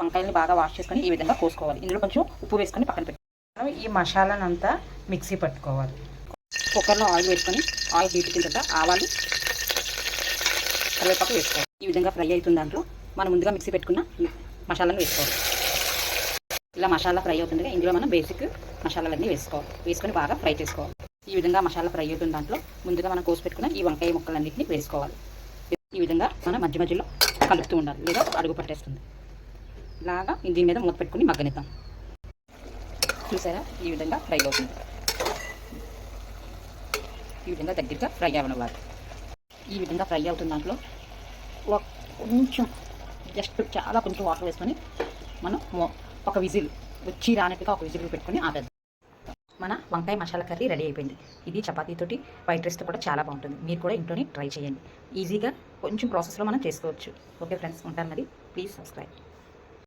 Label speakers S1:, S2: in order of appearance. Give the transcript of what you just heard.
S1: వంకాయల్ని బాగా వాష్ చేసుకొని ఈ విధంగా కోసుకోవాలి. ఇందులో కొంచెం ఉప్పు వేసుకొని పక్కన పెట్టుకోవాలి.
S2: మనం ఈ మసాలానంతా మిక్సీ పట్టుకోవాలి.
S1: కుక్కర్లో ఆయిల్ వేసుకొని ఆయిల్ హీట్ తర్వాత ఆవాలు కరివేపాకు వేసుకోవాలి. ఈ విధంగా ఫ్రై అవుతుంది దాంట్లో మనం ముందుగా మిక్సీ పెట్టుకున్న మసాలాను వేసుకోవాలి. ఇలా మసాలా ఫ్రై అవుతుందిగా ఇందులో మనం బేసిక్ మసాలాలన్నీ వేసుకోవాలి. వేసుకొని బాగా ఫ్రై చేసుకోవాలి. ఈ విధంగా మసాలా ఫ్రై అవుతుంది దాంట్లో ముందుగా మనం కోసి పెట్టుకున్న ఈ వంకాయ ముక్కలన్నింటినీ వేసుకోవాలి. ఈ విధంగా మనం మధ్య మధ్యలో కలుపుతూ ఉండాలి లేదా అడుగు పట్టేస్తుంది. లాగా దీని మీద మూత పెట్టుకుని మగ్గనిద్దాం. చూసారా? ఈ విధంగా ఫ్రై అవుతుంది. ఈ విధంగా దగ్గరగా ఫ్రై అవ్వనివ్వాలి ఈ విధంగా ఫ్రై అవుతుంది దాంట్లో కొంచెం జస్ట్ చాలా కొంచెం వాటర్ వేసుకొని మనం ఒక విజిల్ వచ్చి రానట్టుగా ఒక విజిల్ పెట్టుకొని ఆపేద్దాం. మన వంకాయ మసాలా కర్రీ రెడీ అయిపోయింది. ఇది చపాతీతోటి వైట్ రైస్తో కూడా చాలా బాగుంటుంది. మీరు కూడా ఇంట్లోనే ట్రై చేయండి. ఈజీగా కొంచెం ప్రాసెస్లో మనం చేసుకోవచ్చు. ఓకే ఫ్రెండ్స్ ఉంటాను మరి. Please subscribe.